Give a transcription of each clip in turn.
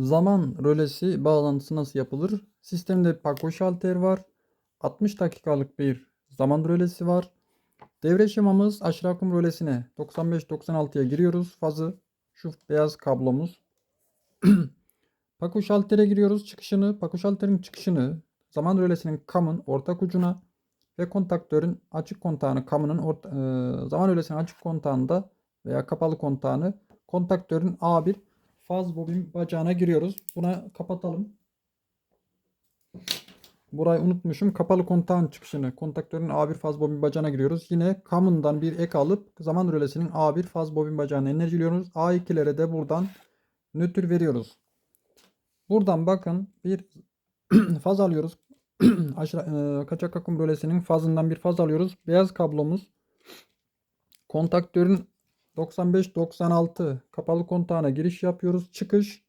Zaman rölesi bağlantısı nasıl yapılır? Sistemde Paco şalter var. 60 dakikalık bir zaman rölesi var. Devre şemamız aşırı akım rölesine 95-96'ya giriyoruz. Fazı şu beyaz kablomuz. Paco şaltere giriyoruz. Çıkışını, Paco şalterin çıkışını zaman rölesinin kamın ortak ucuna ve kontaktörün açık kontağını kamının orta, e, zaman rölesinin açık kontağında veya kapalı kontağını kontaktörün A1 faz bobin bacağına giriyoruz. Buna kapatalım. Burayı unutmuşum. Kapalı kontağın çıkışını kontaktörün A1 faz bobin bacağına giriyoruz. Yine kamından bir ek alıp zaman rölesinin A1 faz bobin bacağına enerjiliyoruz. A2'lere de buradan nötr veriyoruz. Buradan bakın bir faz alıyoruz. Aşağı, e, kaçak akım rölesinin fazından bir faz alıyoruz. Beyaz kablomuz kontaktörün 95-96 kapalı kontağına giriş yapıyoruz. Çıkış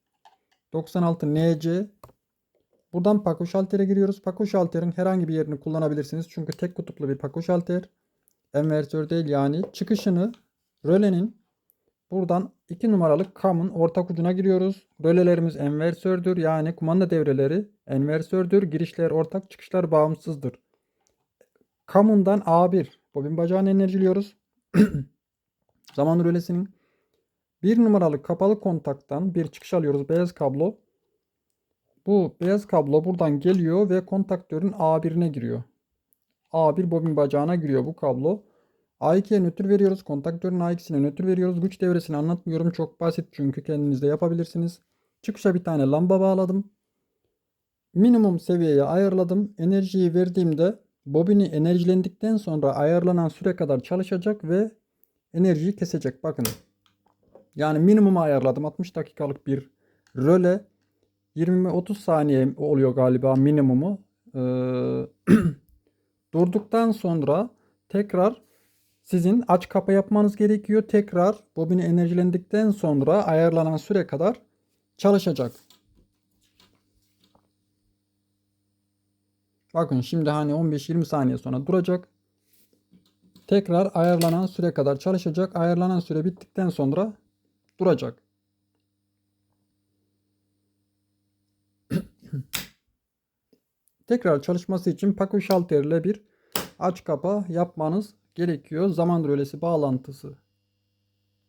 96 NC. Buradan Paco şaltere giriyoruz. Paco şalterin herhangi bir yerini kullanabilirsiniz. Çünkü tek kutuplu bir Paco şalter. Enversör değil yani. Çıkışını rölenin buradan 2 numaralı kamın ortak ucuna giriyoruz. Rölelerimiz enversördür. Yani kumanda devreleri enversördür. Girişler ortak, çıkışlar bağımsızdır. Kamundan A1 bobin bacağını enerjiliyoruz. Zaman rölesinin bir numaralı kapalı kontaktan bir çıkış alıyoruz. Beyaz kablo. Bu beyaz kablo buradan geliyor ve kontaktörün A1'ine giriyor. A1 bobin bacağına giriyor bu kablo. A2'ye nötr veriyoruz. Kontaktörün A2'sine nötr veriyoruz. Güç devresini anlatmıyorum. Çok basit çünkü kendiniz de yapabilirsiniz. Çıkışa bir tane lamba bağladım. Minimum seviyeye ayarladım. Enerjiyi verdiğimde bobini enerjilendikten sonra ayarlanan süre kadar çalışacak ve enerjiyi kesecek. Bakın. Yani minimuma ayarladım. 60 dakikalık bir röle 20-30 saniye oluyor galiba minimumu. Ee, durduktan sonra tekrar sizin aç kapa yapmanız gerekiyor. Tekrar bobini enerjilendikten sonra ayarlanan süre kadar çalışacak. Bakın şimdi hani 15-20 saniye sonra duracak. Tekrar ayarlanan süre kadar çalışacak. Ayarlanan süre bittikten sonra duracak. Tekrar çalışması için Paco şalterle bir aç kapa yapmanız gerekiyor. Zaman rölesi bağlantısı